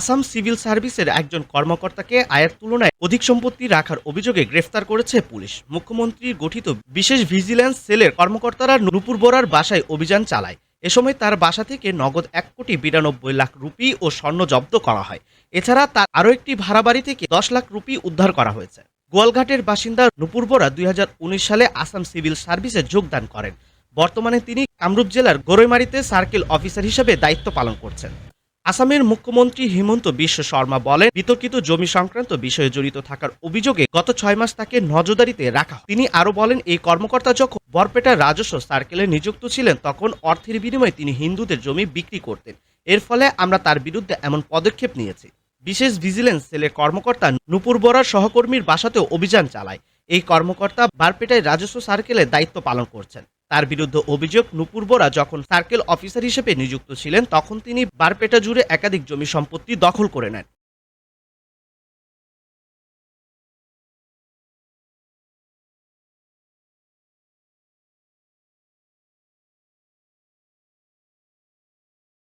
Assam civil সার্ভিসের একজন কর্মকর্তাকে আয়ের তুলনায় অধিক সম্পত্তি রাখার অভিযোগে গ্রেফতার করেছে পুলিশ। মুখ্যমন্ত্রীর গঠিত বিশেষ ভিজিল্যান্স সেলের কর্মকর্তারা নুপুর বোরার বাসায় অভিযান চালায়। এ সময় তার বাসা থেকে নগদ এক কোটি বিরানব্বই লাখ রুপি ও স্বর্ণ জব্দ করা হয়। এছাড়া তার আরও একটি ভাড়া বাড়ি থেকে দশ লাখ রুপি উদ্ধার করা হয়েছে। গোয়ালঘাটের বাসিন্দা নুপুর বোরা দুই সালে আসাম সিভিল সার্ভিসে যোগদান করেন। বর্তমানে তিনি কামরূপ জেলার গোরৈমারিতে সার্কেল অফিসার হিসেবে দায়িত্ব পালন করছেন। আসামের মুখ্যমন্ত্রী হিমন্ত বিশ্ব শর্মা বলেন, বিতর্কিত জমি সংক্রান্ত বিষয়ে জড়িত থাকার অভিযোগে গত ছয় মাস তাকে নজরদারিতে রাখা তিনি আরও বলেন, এই কর্মকর্তা যখন বরপেটা রাজস্ব সার্কেলে নিযুক্ত ছিলেন, তখন অর্থের বিনিময়ে তিনি হিন্দুদের জমি বিক্রি করতেন। এর ফলে আমরা তার বিরুদ্ধে এমন পদক্ষেপ নিয়েছি। বিশেষ ভিজিলেন্স সেলের কর্মকর্তা নুপুর বরার সহকর্মীর বাসাতেও অভিযান চালায়। এই কর্মকর্তা বারপেটায় রাজস্ব সার্কেলে দায়িত্ব পালন করছেন। তার বিরুদ্ধে অভিযোগ, নুপুর বোরা যখন সার্কেল অফিসার হিসেবে নিযুক্ত ছিলেন, তখন তিনি বারপেটা জুড়ে একাধিক জমি সম্পত্তি দখল করে নেন।